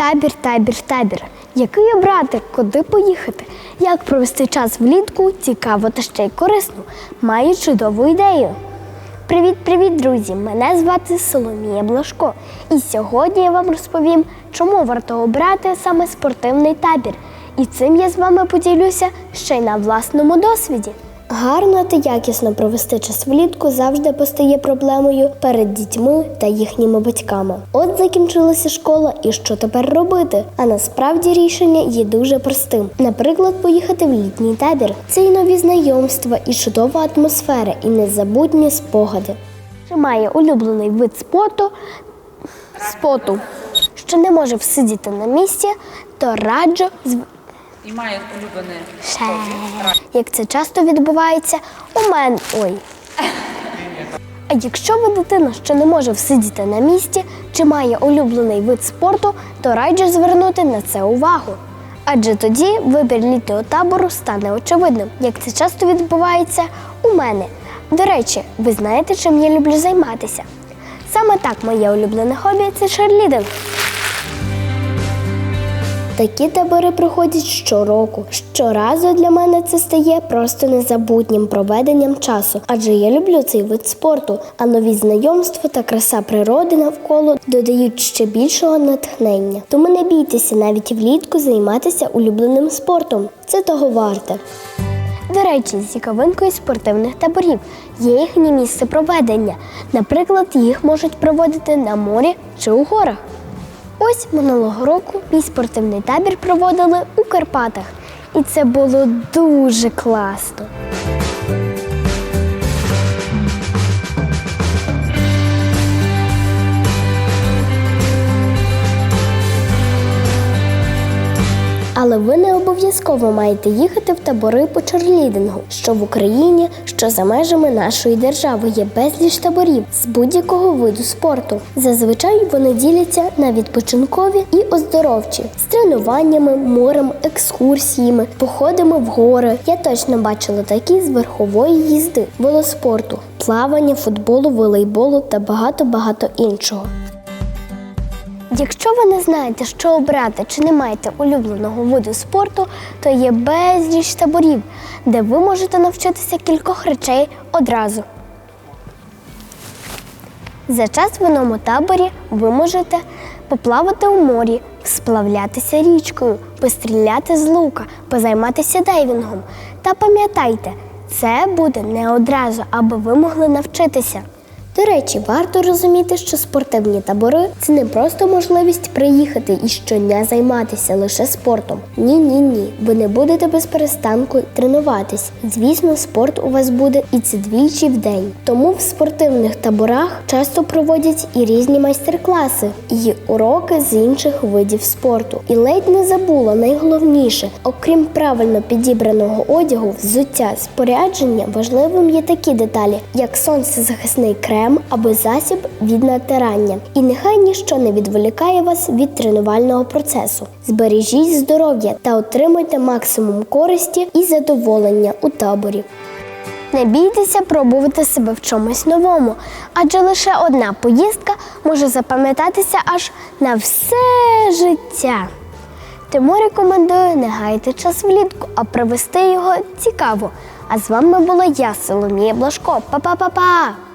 Табір, табір, табір. Який обрати, куди поїхати? Як провести час влітку цікаво та ще й корисно. Маю чудову ідею. Привіт, привіт, друзі! Мене звати Соломія Блашко. І сьогодні я вам розповім, чому варто обрати саме спортивний табір. І цим я з вами поділюся ще й на власному досвіді. Гарно та якісно провести час влітку завжди постає проблемою перед дітьми та їхніми батьками. От закінчилася школа, і що тепер робити? А насправді рішення є дуже простим. Наприклад, поїхати в літній табір. Це і нові знайомства, і чудова атмосфера, і незабутні спогади. Чи має улюблений вид спорту споту, що не може всидіти на місці, то раджу з І має улюблене. Як це часто відбувається у мене. Ой. А якщо ви дитина, що не може всидіти на місці чи має улюблений вид спорту, то раджу звернути на це увагу. Адже тоді вибір літнього табору стане очевидним, як це часто відбувається у мене. До речі, ви знаєте, чим я люблю займатися? Саме так моє улюблене хобі це черлідинг. Такі табори проходять щороку. Щоразу для мене це стає просто незабутнім проведенням часу, адже я люблю цей вид спорту, а нові знайомства та краса природи навколо додають ще більшого натхнення. Тому не бійтеся навіть влітку займатися улюбленим спортом. Це того варте. До речі, цікавинкою спортивних таборів є їхнє місце проведення. Наприклад, їх можуть проводити на морі чи у горах. Ось минулого року мій спортивний табір проводили у Карпатах, і це було дуже класно. Але ви не обов'язково маєте їхати в табори по черлідингу, що в Україні, що за межами нашої держави є безліч таборів з будь-якого виду спорту. Зазвичай вони діляться на відпочинкові і оздоровчі з тренуваннями, морем, екскурсіями, походами в гори. Я точно бачила такі з верхової їзди, велоспорту, плавання, футболу, волейболу та багато багато іншого. Якщо ви не знаєте, що обрати чи не маєте улюбленого виду спорту, то є безліч таборів, де ви можете навчитися кількох речей одразу. За час в одному таборі ви можете поплавати у морі, сплавлятися річкою, постріляти з лука, позайматися дайвінгом. Та пам'ятайте, це буде не одразу, аби ви могли навчитися. До речі, варто розуміти, що спортивні табори це не просто можливість приїхати і щодня займатися лише спортом. Ні, ні, ні. Ви не будете без перестанку тренуватись. Звісно, спорт у вас буде і це двічі в день. Тому в спортивних таборах часто проводять і різні майстер-класи, і уроки з інших видів спорту. І ледь не забула найголовніше, окрім правильно підібраного одягу, взуття, спорядження, важливим є такі деталі, як сонцезахисний крем або засіб від натирання. І нехай ніщо не відволікає вас від тренувального процесу. Збережіть здоров'я та отримуйте максимум користі і задоволення у таборі. Не бійтеся пробувати себе в чомусь новому, адже лише одна поїздка може запам'ятатися аж на все життя. Тому рекомендую не гаяти час влітку, а провести його цікаво. А з вами була я, Соломія Блашко. Па-па-па-па!